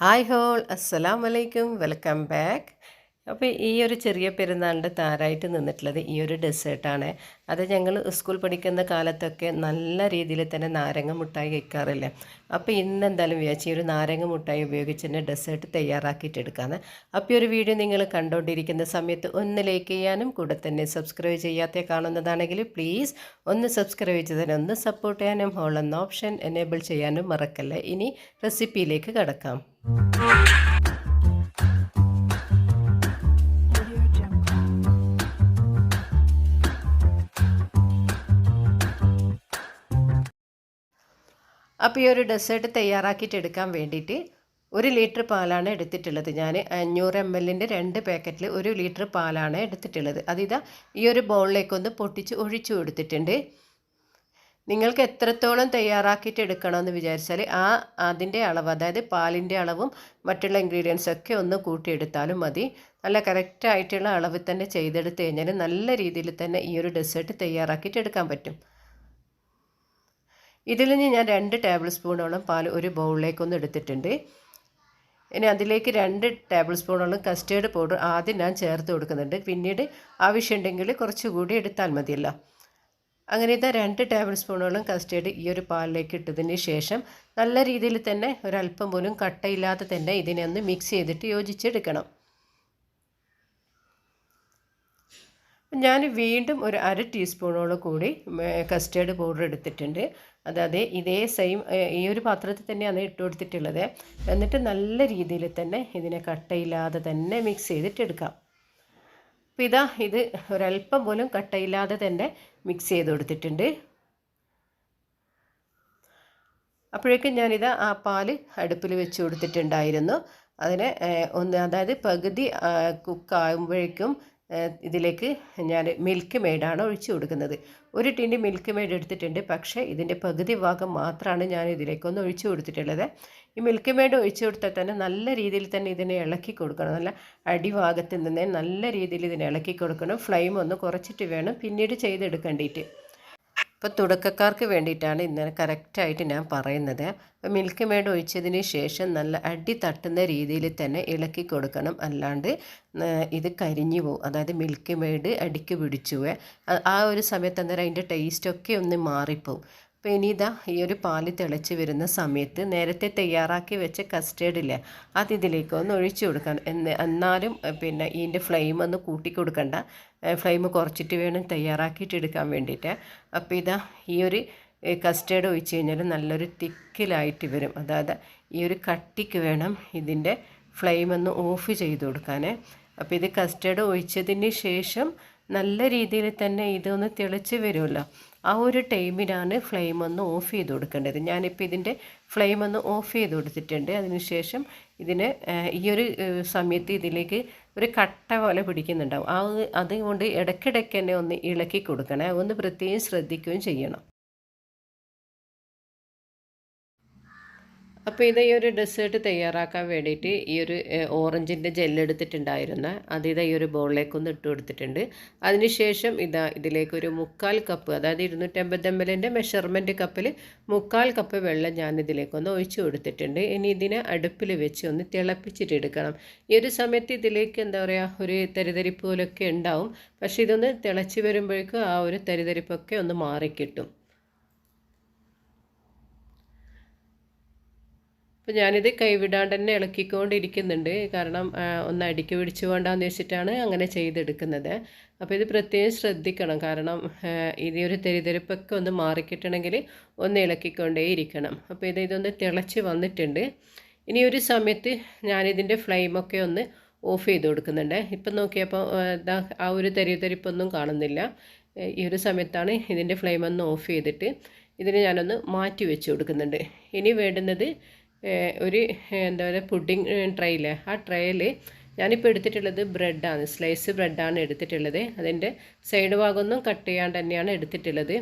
Hi whole അസ്സലാം വലൈക്കും welcome back. അപ്പോൾ ഈ ഒരു ചെറിയ പെരുന്നാളിന്റെ താരായിട്ട് നിന്നിട്ടുള്ളത് ഈ ഒരു ഡെസേർട്ടാണ്. അത് ഞങ്ങൾ സ്കൂൾ പഠിക്കുന്ന കാലത്തൊക്കെ നല്ല രീതിയിൽ തന്നെ നാരങ്ങ മുട്ടായി കഴിക്കാറില്ലേ അപ്പോൾ ഇന്ന് എന്തായാലും വിചാരിച്ചു ഒരു നാരങ്ങ മുട്ടായി ഉപയോഗിച്ച് തന്നെ ഡെസേർട്ട് തയ്യാറാക്കിയിട്ട് എടുക്കാമെന്ന് അപ്പോൾ ഒരു വീഡിയോ നിങ്ങൾ കണ്ടുകൊണ്ടിരിക്കുന്ന സമയത്ത് ഒന്ന് ലൈക്ക് ചെയ്യാനും കൂടെ തന്നെ സബ്സ്ക്രൈബ് ചെയ്യാത്ത കാണുന്നതാണെങ്കിൽ പ്ലീസ് ഒന്ന് സബ്സ്ക്രൈബ് ചെയ്ത് തന്നെ ഒന്ന് സപ്പോർട്ട് ചെയ്യാനും ഹോൾ എന്ന ഓപ്ഷൻ എനേബിൾ ചെയ്യാനും മറക്കല്ലേ? ഇനി റെസിപ്പിയിലേക്ക് കടക്കാം. അപ്പോൾ ഈ ഒരു ഡെസേർട്ട് തയ്യാറാക്കിയിട്ട് എടുക്കാൻ വേണ്ടിയിട്ട് ഒരു ലിറ്റർ പാലാണ് എടുത്തിട്ടുള്ളത്. ഞാൻ അഞ്ഞൂറ് എം എല്ലിന്റെ രണ്ട് പാക്കറ്റിൽ ഒരു ലിറ്റർ പാലാണ് എടുത്തിട്ടുള്ളത്. അതിതാ ഈ ഒരു ബൗളിലേക്കൊന്ന് പൊട്ടിച്ച് ഒഴിച്ചു കൊടുത്തിട്ടുണ്ട്. നിങ്ങൾക്ക് എത്രത്തോളം തയ്യാറാക്കിയിട്ട് എടുക്കണമെന്ന് വിചാരിച്ചാൽ ആ അതിന്റെ അളവ് അതായത് പാലിന്റെ അളവും മറ്റുള്ള ഇൻഗ്രീഡിയൻസ് ഒക്കെ ഒന്ന് കൂട്ടിയെടുത്താലും മതി. നല്ല കറക്റ്റായിട്ടുള്ള അളവിൽ തന്നെ ചെയ്തെടുത്ത് കഴിഞ്ഞാൽ നല്ല രീതിയിൽ തന്നെ ഈ ഒരു ഡെസേർട്ട് തയ്യാറാക്കിയിട്ട് എടുക്കാൻ പറ്റും. ഇതിൽ നിന്ന് ഞാൻ രണ്ട് ടേബിൾ സ്പൂണോളം പാൽ ഒരു ബൗളിലേക്കൊന്ന് എടുത്തിട്ടുണ്ട്. ഇനി അതിലേക്ക് രണ്ട് ടേബിൾ സ്പൂണോളം കസ്റ്റേർഡ് പൗഡർ ആദ്യം ഞാൻ ചേർത്ത് കൊടുക്കുന്നുണ്ട്. പിന്നീട് ആവശ്യമുണ്ടെങ്കിൽ കുറച്ചുകൂടി എടുത്താൽ മതിയല്ലോ. അങ്ങനെ ഇത് രണ്ട് ടേബിൾ സ്പൂണോളം കസ്റ്റേർഡ് ഈ ഒരു പാലിലേക്ക് ഇട്ടതിന് ശേഷം നല്ല രീതിയിൽ തന്നെ ഒരല്പം പോലും കട്ടയില്ലാതെ തന്നെ ഇതിനെ ഒന്ന് മിക്സ് ചെയ്തിട്ട് യോജിച്ചെടുക്കണം. ഞാൻ വീണ്ടും ഒരു അര ടീസ്പൂണോളം കൂടി കസ്റ്റേർഡ് പൗഡർ എടുത്തിട്ടുണ്ട്. അതായത് ഇതേ സെയിം ഈ ഒരു പാത്രത്തിൽ തന്നെയാണ് ഇട്ട് കൊടുത്തിട്ടുള്ളത്. എന്നിട്ട് നല്ല രീതിയിൽ തന്നെ ഇതിനെ കട്ടയില്ലാതെ തന്നെ മിക്സ് ചെയ്തിട്ടെടുക്കാം അപ്പോൾ ഇതാ ഇത് ഒരല്പം പോലും കട്ടയില്ലാതെ തന്നെ മിക്സ് ചെയ്ത് കൊടുത്തിട്ടുണ്ട്. അപ്പോഴേക്കും ഞാനിത് ആ പാൽ അടുപ്പിൽ വെച്ച് കൊടുത്തിട്ടുണ്ടായിരുന്നു. അതിനെ ഒന്ന് അതായത് പകുതി കുക്കാകുമ്പോഴേക്കും ഇതിലേക്ക് ഞാൻ മിൽക്ക് മെയ്ഡാണ് ഒഴിച്ചു കൊടുക്കുന്നത്. ഒരു ടിന്റെ മിൽക്ക് മെയ്ഡ് എടുത്തിട്ടുണ്ട്. പക്ഷേ ഇതിന്റെ പകുതി ഭാഗം മാത്രമാണ് ഞാൻ ഇതിലേക്കൊന്ന് ഒഴിച്ചു കൊടുത്തിട്ടുള്ളത്. ഈ മിൽക്ക് മെയ്ഡ് ഒഴിച്ചു കൊടുത്താൽ തന്നെ നല്ല രീതിയിൽ തന്നെ ഇതിനെ ഇളക്കി കൊടുക്കണം. നല്ല അടിഭാഗത്ത് നിന്ന് നല്ല രീതിയിൽ ഇതിനെ ഇളക്കി കൊടുക്കണം. ഫ്ലെയിം ഒന്ന് കുറച്ചിട്ട് വേണം പിന്നീട് ചെയ്തെടുക്കേണ്ടിയിട്ട്. ഇപ്പോൾ തുടക്കക്കാർക്ക് വേണ്ടിയിട്ടാണ് ഇന്നലെ കറക്റ്റായിട്ട് ഞാൻ പറയുന്നത്. മിൽക്ക് മേഡ് ഒഴിച്ചതിന് ശേഷം നല്ല അടി തട്ടുന്ന രീതിയിൽ തന്നെ ഇളക്കി കൊടുക്കണം. അല്ലാണ്ട് ഇത് കരിഞ്ഞു പോകും അതായത് മിൽക്ക് മേഡ് അടിക്ക് പിടിച്ചു ആ ഒരു സമയത്ത് അന്നേരം അതിന്റെ ടേസ്റ്റൊക്കെ ഒന്ന് മാറിപ്പോവും. അപ്പോൾ ഇനി ഇതാ ഈ ഒരു പാൽ തിളച്ച് വരുന്ന സമയത്ത് നേരത്തെ തയ്യാറാക്കി വെച്ച കസ്റ്റേർഡില്ലേ ഇല്ലേ അത് ഇതിലേക്ക് ഒന്ന് ഒഴിച്ചു കൊടുക്കണം. എന്ന് എന്നാലും പിന്നെ ഇതിന്റെ ഫ്ലെയിം ഒന്ന് കൂട്ടി കൊടുക്കണ്ട. ഫ്ലെയിം കുറച്ചിട്ട് വേണം തയ്യാറാക്കിയിട്ട് എടുക്കാൻ വേണ്ടിയിട്ട്. അപ്പോൾ ഇതാ ഈ ഒരു കസ്റ്റേർഡ് ഒഴിച്ച് കഴിഞ്ഞാൽ നല്ലൊരു തിക്കിലായിട്ട് വരും. അതായത് ഈ ഒരു കട്ടിക്ക് വേണം ഇതിന്റെ ഫ്ലെയിം ഒന്ന് ഓഫ് ചെയ്ത് കൊടുക്കാൻ അപ്പോൾ ഇത് കസ്റ്റേർഡ് ഒഴിച്ചതിന് ശേഷം നല്ല രീതിയിൽ തന്നെ ഇതൊന്ന് തിളച്ച് വരുമല്ലോ. ആ ഒരു ടൈമിനാണ് ഫ്ലെയിം ഒന്ന് ഓഫ് ചെയ്ത് കൊടുക്കേണ്ടത്. ഞാനിപ്പോൾ ഇതിന്റെ ഫ്ലെയിം ഒന്ന് ഓഫ് ചെയ്ത് കൊടുത്തിട്ടുണ്ട്. അതിനുശേഷം ഇതിന് ഈ ഒരു സമയത്ത് ഇതിലേക്ക് ഒരു കട്ട പോലെ പിടിക്കുന്നുണ്ടാവും. ആ അതുകൊണ്ട് ഇടയ്ക്കിടയ്ക്ക് തന്നെ ഒന്ന് ഇളക്കി കൊടുക്കണേ. ഒന്ന് പ്രത്യേകം ശ്രദ്ധിക്കുകയും ചെയ്യണം. അപ്പോൾ ഇത് ഈ ഒരു ഡെസേർട്ട് തയ്യാറാക്കാൻ വേണ്ടിയിട്ട് ഈ ഒരു ഓറഞ്ചിന്റെ ജെല്ലെടുത്തിട്ടുണ്ടായിരുന്ന അത് ഇതാ ഈ ഒരു ബൗളിലേക്കൊന്ന് ഇട്ട് കൊടുത്തിട്ടുണ്ട്. അതിനുശേഷം ഇതാ ഇതിലേക്ക് ഒരു മുക്കാൽ കപ്പ് അതായത് ഇരുന്നൂറ്റമ്പത് എം എല്ലിന്റെ മെഷർമെന്റ് കപ്പിൽ മുക്കാൽ കപ്പ് വെള്ളം ഞാൻ ഇതിലേക്കൊന്ന് ഒഴിച്ചു കൊടുത്തിട്ടുണ്ട്. ഇനി ഇതിനെ അടുപ്പിൽ വെച്ച് ഒന്ന് തിളപ്പിച്ചിട്ട് എടുക്കണം. ഈ ഒരു സമയത്ത് ഇതിലേക്ക് എന്താ പറയുക ഒരു തരിതരിപ്പ് പോലൊക്കെ ഉണ്ടാവും. പക്ഷേ ഇതൊന്ന് തിളച്ച് വരുമ്പോഴേക്കും ആ ഒരു തരിതരിപ്പൊക്കെ ഒന്ന് മാറിക്കിട്ടും. അപ്പോൾ ഞാനിത് കൈവിടാണ്ട് തന്നെ ഇളക്കിക്കൊണ്ടിരിക്കുന്നുണ്ട്. കാരണം ഒന്ന് അടിക്ക് പിടിച്ചു വേണ്ടാന്ന് വെച്ചിട്ടാണ് അങ്ങനെ ചെയ്തെടുക്കുന്നത്. അപ്പോൾ ഇത് പ്രത്യേകം ശ്രദ്ധിക്കണം. കാരണം ഇനി ഒരു തെരിതെരിപ്പൊക്കെ ഒന്ന് മാറിക്കിട്ടണമെങ്കിൽ ഒന്ന് ഇളക്കിക്കൊണ്ടേ ഇരിക്കണം അപ്പോൾ ഇത് ഇതൊന്ന് തിളച്ച് വന്നിട്ടുണ്ട്. ഇനി ഒരു സമയത്ത് ഞാനിതിന്റെ ഫ്ലെയിമൊക്കെ ഒന്ന് ഓഫ് ചെയ്ത് കൊടുക്കുന്നുണ്ട്. ഇപ്പം നോക്കിയപ്പോൾ ആ ഒരു തെരിതെരിപ്പൊന്നും കാണുന്നില്ല. ഈ ഒരു സമയത്താണ് ഇതിന്റെ ഫ്ലെയിം ഒന്ന് ഓഫ് ചെയ്തിട്ട് ഇതിന് ഞാനൊന്ന് മാറ്റി വെച്ച് കൊടുക്കുന്നുണ്ട്. ഇനി വേണ്ടുന്നത് ഒരു എന്താ പറയുക പുഡിങ് ട്രേയിൽ ആ ട്രേയിൽ ഞാനിപ്പോൾ എടുത്തിട്ടുള്ളത് ബ്രെഡാണ്. സ്ലൈസ് ബ്രെഡാണ് എടുത്തിട്ടുള്ളത്. അതിന്റെ സൈഡ് ഭാഗമൊന്നും കട്ട് ചെയ്യാണ്ട് തന്നെയാണ് എടുത്തിട്ടുള്ളത്.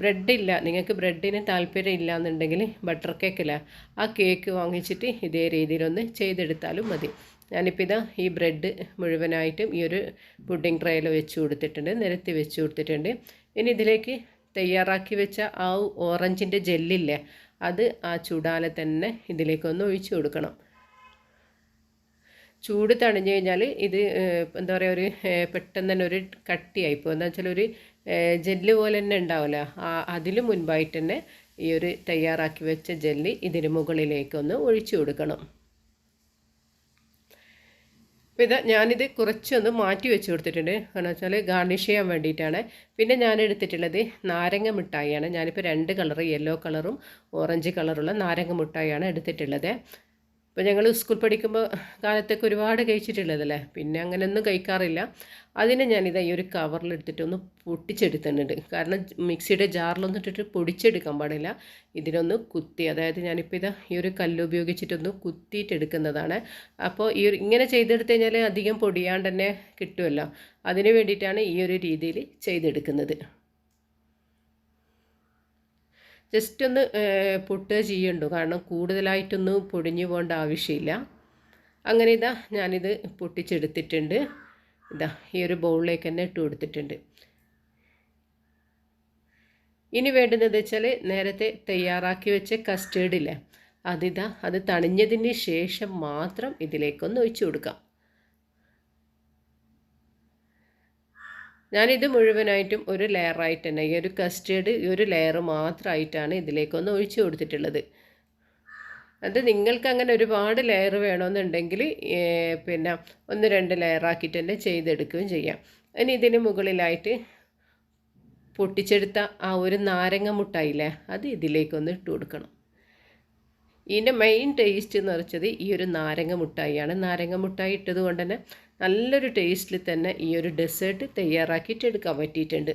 ബ്രെഡ് ഇല്ല. നിങ്ങൾക്ക് ബ്രെഡിന് താല്പര്യം ഇല്ല എന്നുണ്ടെങ്കിൽ ബട്ടർ കേക്കില്ല ആ കേക്ക് വാങ്ങിച്ചിട്ട് ഇതേ രീതിയിലൊന്ന് ചെയ്തെടുത്താലും മതി. ഞാനിപ്പോൾ ഇതാ ഈ ബ്രെഡ് മുഴുവനായിട്ടും ഈ ഒരു പുഡിംഗ് ട്രേയിൽ വെച്ച് കൊടുത്തിട്ടുണ്ട്. നിരത്തി വെച്ച് കൊടുത്തിട്ടുണ്ട്. ഇനി ഇതിലേക്ക് തയ്യാറാക്കി വെച്ച ആ ഓറഞ്ചിന്റെ ജെല്ലില്ലേ? അത് ആ ചൂടാലെ തന്നെ ഇതിലേക്കൊന്ന് ഒഴിച്ചു കൊടുക്കണം. ചൂട് തണിഞ്ഞു കഴിഞ്ഞാൽ ഇത് എന്താ പറയുക ഒരു പെട്ടെന്ന് തന്നെ ഒരു കട്ടിയായിപ്പോൾ എന്താ വെച്ചാൽ ഒരു ജെല്ല് പോലെ തന്നെ ഉണ്ടാവില്ല അതിന് മുൻപായിട്ട് തന്നെ ഈ ഒരു തയ്യാറാക്കി വെച്ച ജെല്ലി ഇതിന് മുകളിലേക്കൊന്ന് ഒഴിച്ചു കൊടുക്കണം. അപ്പോൾ ഇത് ഞാനിത് കുറച്ചൊന്ന് മാറ്റി വെച്ച് കൊടുത്തിട്ടുണ്ട്. കാരണം വെച്ചാൽ ഗാർണിഷ് ചെയ്യാൻ വേണ്ടിയിട്ടാണ്. പിന്നെ ഞാൻ എടുത്തിട്ടുള്ളത് നാരങ്ങ മിഠായിയാണ്. ഞാനിപ്പോൾ രണ്ട് കളർ യെല്ലോ കളറും ഓറഞ്ച് കളറുള്ള നാരങ്ങ മിഠായിയാണ് എടുത്തിട്ടുള്ളത്. ഇപ്പോൾ ഞങ്ങൾ സ്കൂൾ പഠിക്കുമ്പോൾ കാലത്തൊക്കെ ഒരുപാട് കഴിച്ചിട്ടുള്ളതല്ലേ? പിന്നെ അങ്ങനെയൊന്നും കഴിക്കാറില്ല. അതിനെ ഞാനിത് ഈ ഒരു കവറിലെടുത്തിട്ട് ഒന്ന് പൊട്ടിച്ചെടുത്തിട്ടുണ്ട്. കാരണം മിക്സിയുടെ ജാറിലൊന്നും ഇട്ടിട്ട് പൊടിച്ചെടുക്കാൻ പാടില്ല. ഇതിനൊന്ന് കുത്തി അതായത് ഞാനിപ്പോൾ ഇതാ ഈ ഒരു കല്ല് ഉപയോഗിച്ചിട്ടൊന്ന് കുത്തിയിട്ടെടുക്കുന്നതാണ്. അപ്പോൾ ഈ ഒരു ഇങ്ങനെ ചെയ്തെടുത്ത് കഴിഞ്ഞാൽ അധികം പൊടിയാണ്ട് തന്നെ കിട്ടുമല്ലോ. അതിന് വേണ്ടിയിട്ടാണ് ഈ ഒരു രീതിയിൽ ചെയ്തെടുക്കുന്നത്. ജസ്റ്റ് ഒന്ന് പൊട്ടുക ചെയ്യുന്നുണ്ടോ കാരണം കൂടുതലായിട്ടൊന്നും പൊടിഞ്ഞു പോകേണ്ട ആവശ്യമില്ല. അങ്ങനെ ഇതാ ഞാനിത് പൊട്ടിച്ചെടുത്തിട്ടുണ്ട്. ഇതാ ഈ ഒരു ബൗളിലേക്ക് തന്നെ ഇട്ട് കൊടുത്തിട്ടുണ്ട്. ഇനി വേണ്ടുന്നത് വെച്ചാൽ നേരത്തെ തയ്യാറാക്കി വെച്ച കസ്റ്റേർഡില്ലേ അതിതാ അത് തണിഞ്ഞതിന് ശേഷം മാത്രം ഇതിലേക്കൊന്ന് ഒഴിച്ചു കൊടുക്കാം. ഞാനിത് മുഴുവനായിട്ടും ഒരു ലെയറായിട്ട് തന്നെ ഈ ഒരു കസ്റ്റേർഡ് ഈ ഒരു ലെയർ മാത്രമായിട്ടാണ് ഇതിലേക്കൊന്ന് ഒഴിച്ചു കൊടുത്തിട്ടുള്ളത്. അത് നിങ്ങൾക്ക് അങ്ങനെ ഒരുപാട് ലെയർ വേണമെന്നുണ്ടെങ്കിൽ പിന്നെ ഒന്ന് രണ്ട് ലെയറാക്കിയിട്ട് തന്നെ ചെയ്തെടുക്കുകയും ചെയ്യാം. ഇനി ഇതിന് മുകളിലായിട്ട് പൊട്ടിച്ചെടുത്ത ആ ഒരു നാരങ്ങ മുട്ടായില്ലേ അത് ഇതിലേക്കൊന്ന് ഇട്ട് കൊടുക്കണം. ഇതിന്റെ മെയിൻ ടേസ്റ്റ് എന്ന് വെച്ചത് ഈ ഒരു നാരങ്ങ മുട്ടായിയാണ്. നാരങ്ങ മുട്ടായി ഇട്ടത് കൊണ്ട് തന്നെ നല്ലൊരു ടേസ്റ്റിൽ തന്നെ ഈ ഒരു ഡെസേർട്ട് തയ്യാറാക്കിയിട്ട് എടുക്കാൻ പറ്റിയിട്ടുണ്ട്.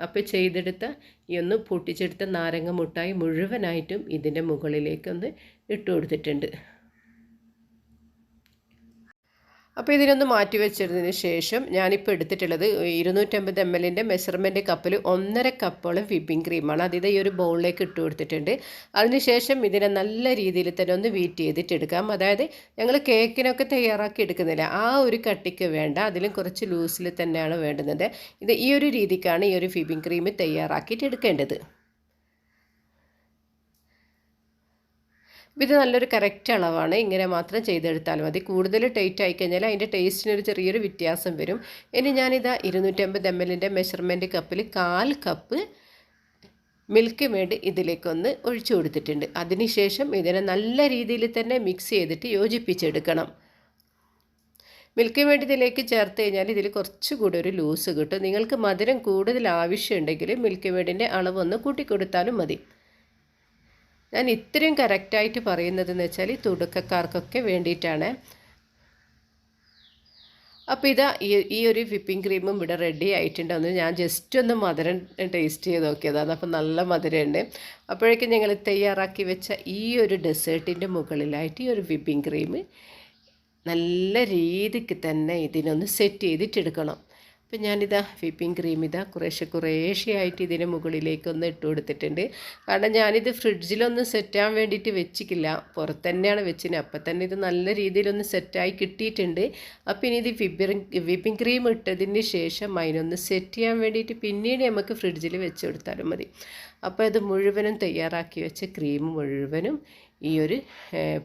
അപ്പോൾ ചെയ്തെടുത്ത ഈ ഒന്ന് പൊട്ടിച്ചെടുത്ത നാരങ്ങ മുട്ടായി മുഴുവനായിട്ടും ഇതിന്റെ മുകളിലേക്കൊന്ന് ഇട്ട് കൊടുത്തിട്ടുണ്ട്. അപ്പോൾ ഇതിനൊന്ന് മാറ്റി വെച്ചതിന് ശേഷം ഞാനിപ്പോൾ എടുത്തിട്ടുള്ളത് ഇരുന്നൂറ്റമ്പത് എം എല്ലിന്റെ മെഷർമെന്റ് കപ്പിൽ ഒന്നര കപ്പോളം വിപ്പിംഗ് ക്രീമാണ് അതിത് ഈ ഒരു ബൗളിലേക്ക് ഇട്ട് കൊടുത്തിട്ടുണ്ട്. അതിനുശേഷം ഇതിനെ നല്ല രീതിയിൽ തന്നെ ഒന്ന് വീറ്റ് ചെയ്തിട്ട് എടുക്കാം. അതായത് ഞങ്ങൾ കേക്കിനൊക്കെ തയ്യാറാക്കി എടുക്കുന്നില്ല. ആ ഒരു കട്ടിക്ക് വേണ്ട. അതിലും കുറച്ച് ലൂസിൽ തന്നെയാണ് വേണ്ടുന്നത്. ഇത് ഈ ഒരു രീതിക്കാണ് ഈ ഒരു ഫിബിംഗ് ക്രീം തയ്യാറാക്കിയിട്ട് എടുക്കേണ്ടത്. ഇത് നല്ലൊരു കറക്റ്റ് അളവാണ്. ഇങ്ങനെ മാത്രം ചെയ്തെടുത്താൽ മതി. കൂടുതൽ ടൈറ്റ് ആയിക്കഴിഞ്ഞാൽ അതിന്റെ ടേസ്റ്റിനൊരു ചെറിയൊരു വ്യത്യാസം വരും. ഇനി ഞാനിതാ ഇരുന്നൂറ്റമ്പത് എം എല്ലിന്റെ മെഷർമെന്റ് കപ്പിൽ കാൽ കപ്പ് മിൽക്ക് മേഡ് ഇതിലേക്കൊന്ന് ഒഴിച്ചു കൊടുത്തിട്ടുണ്ട്. അതിനുശേഷം ഇതിനെ നല്ല രീതിയിൽ തന്നെ മിക്സ് ചെയ്തിട്ട് യോജിപ്പിച്ചെടുക്കണം. മിൽക്ക് മേഡ് ഇതിലേക്ക് ചേർത്ത് കഴിഞ്ഞാൽ ഇതിൽ കുറച്ചുകൂടി ഒരു ലൂസ് കിട്ടും. നിങ്ങൾക്ക് മധുരം കൂടുതൽ ആവശ്യമുണ്ടെങ്കിൽ മിൽക്ക് മേഡിന്റെ അളവൊന്ന് കൂട്ടിക്കൊടുത്താലും മതി. ഞാൻ ഇത്രയും കറക്റ്റായിട്ട് പറയുന്നതെന്ന് വെച്ചാൽ ഈ തുടക്കക്കാർക്കൊക്കെ വേണ്ടിയിട്ടാണ്. അപ്പോൾ ഇതാ ഈ ഒരു വിപ്പിംഗ് ക്രീമും ഇവിടെ റെഡി ആയിട്ടുണ്ടെന്ന് ഞാൻ ജസ്റ്റ് ഒന്ന് മധുരം ടേസ്റ്റ് ചെയ്ത് നോക്കിയതാണ് അപ്പോൾ നല്ല മധുരമുണ്ട്. അപ്പോഴേക്കും ഞങ്ങൾ തയ്യാറാക്കി വെച്ച ഈ ഒരു ഡെസേർട്ടിന്റെ മുകളിലായിട്ട് ഈ ഒരു വിപ്പിംഗ് ക്രീം നല്ല രീതിക്ക് തന്നെ ഇതിനൊന്ന് സെറ്റ് ചെയ്തിട്ടെടുക്കണം. അപ്പം ഞാനിതാ വിപ്പിംഗ് ക്രീം ഇതാ കുറേശ്ശെ കുറേശ്ശെയായിട്ട് ഇതിന് മുകളിലേക്കൊന്ന് ഇട്ട് കൊടുത്തിട്ടുണ്ട്. കാരണം ഞാനിത് ഫ്രിഡ്ജിലൊന്നും സെറ്റാൻ വേണ്ടിയിട്ട് വെച്ചിട്ടില്ല പുറത്ത് തന്നെയാണ് വെച്ചിന്. അപ്പം തന്നെ ഇത് നല്ല രീതിയിലൊന്ന് സെറ്റായി കിട്ടിയിട്ടുണ്ട്. അപ്പം ഇനി ഇത് വിപ്പിംഗ് വിപ്പിംഗ് ക്രീം ഇട്ടതിന് ശേഷം അതിനൊന്ന് സെറ്റ് ചെയ്യാൻ വേണ്ടിയിട്ട് പിന്നീട് നമുക്ക് ഫ്രിഡ്ജിൽ വെച്ച് കൊടുത്താലും മതി. അപ്പോൾ ഇത് മുഴുവനും തയ്യാറാക്കി വെച്ച ക്രീം മുഴുവനും ഈ ഒരു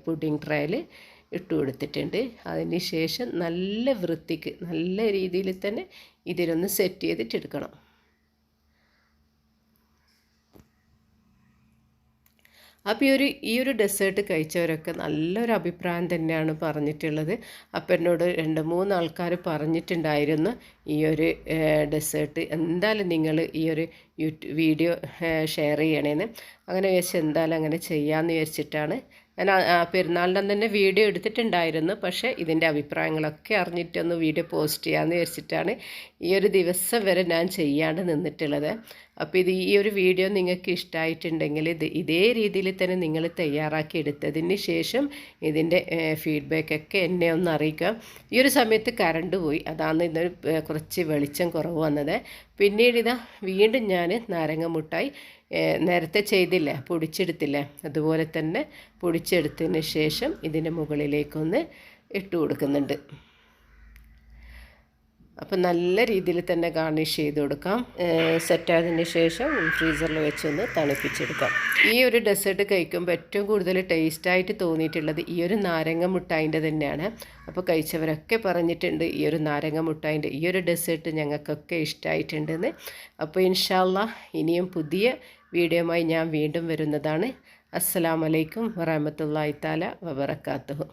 പുഡിംഗ് ട്രയൽ ഇട്ട് കൊടുത്തിട്ടുണ്ട്. അതിന് ശേഷം നല്ല വൃത്തിക്ക് നല്ല രീതിയിൽ തന്നെ ഇതിലൊന്ന് സെറ്റ് ചെയ്തിട്ടെടുക്കണം അപ്പോൾ ഈ ഒരു ഈ ഒരു ഡെസേർട്ട് കഴിച്ചവരൊക്കെ നല്ലൊരു അഭിപ്രായം തന്നെയാണ് പറഞ്ഞിട്ടുള്ളത്. അപ്പം എന്നോട് രണ്ട് മൂന്ന് ആൾക്കാർ പറഞ്ഞിട്ടുണ്ടായിരുന്നു ഈ ഒരു ഡെസേർട്ട് എന്തായാലും നിങ്ങൾ ഈ ഒരു യൂട്യൂബ് വീഡിയോ ഷെയർ ചെയ്യണേന്ന്. അങ്ങനെ വിചാരിച്ച് എന്തായാലും അങ്ങനെ ചെയ്യാമെന്ന് വിചാരിച്ചിട്ടാണ് ഞാൻ പെരുന്നാളിന്റെ തന്നെ വീഡിയോ എടുത്തിട്ടുണ്ടായിരുന്നു. പക്ഷേ ഇതിന്റെ അഭിപ്രായങ്ങളൊക്കെ അറിഞ്ഞിട്ടൊന്ന് വീഡിയോ പോസ്റ്റ് ചെയ്യാമെന്ന് വിചാരിച്ചിട്ടാണ് ഈ ഒരു ദിവസം വരെ ഞാൻ ചെയ്യാണ്ട് നിന്നിട്ടുള്ളത്. അപ്പോൾ ഇത് ഈ ഒരു വീഡിയോ നിങ്ങൾക്ക് ഇഷ്ടമായിട്ടുണ്ടെങ്കിൽ ഇത് ഇതേ രീതിയിൽ തന്നെ നിങ്ങൾ തയ്യാറാക്കി എടുത്തതിന് ശേഷം ഇതിന്റെ ഫീഡ്ബാക്കൊക്കെ എന്നെ ഒന്ന് അറിയിക്കാം ഈ ഒരു സമയത്ത് കറണ്ട് പോയി. അതാണ് ഇതൊരു കുറച്ച് വെളിച്ചം കുറവ് വന്നത്. പിന്നീട് ഇതാ വീണ്ടും ഞാൻ നാരങ്ങ മുട്ടായി നേരത്തെ ചെയ്തില്ല പൊടിച്ചെടുത്തില്ല. അതുപോലെ തന്നെ പൊടിച്ചെടുത്തതിന് ശേഷം ഇതിന്റെ മുകളിലേക്കൊന്ന് ഇട്ട് കൊടുക്കുന്നുണ്ട്. അപ്പോൾ നല്ല രീതിയിൽ തന്നെ ഗാർണിഷ് ചെയ്ത് കൊടുക്കാം. സെറ്റായതിന് ശേഷം ഫ്രീസറിൽ വെച്ചൊന്ന് തണുപ്പിച്ചെടുക്കാം. ഈ ഒരു ഡെസേർട്ട് കഴിക്കുമ്പോൾ ഏറ്റവും കൂടുതൽ ടേസ്റ്റായിട്ട് തോന്നിയിട്ടുള്ളത് ഈ ഒരു നാരങ്ങ മുട്ടായിന്റെ തന്നെയാണ്. അപ്പോൾ കഴിച്ചവരൊക്കെ പറഞ്ഞിട്ടുണ്ട് ഈ ഒരു നാരങ്ങ മുട്ടായിന്റെ ഈ ഒരു ഡെസേർട്ട് ഞങ്ങൾക്കൊക്കെ ഇഷ്ടമായിട്ടുണ്ടെന്ന് അപ്പോൾ ഇൻഷാല്ല ഇനിയും പുതിയ വീഡിയോയുമായി ഞാൻ വീണ്ടും വരുന്നതാണ്. അസ്സാം വറഹമത്തല്ലാ താല വബർക്കാത്തു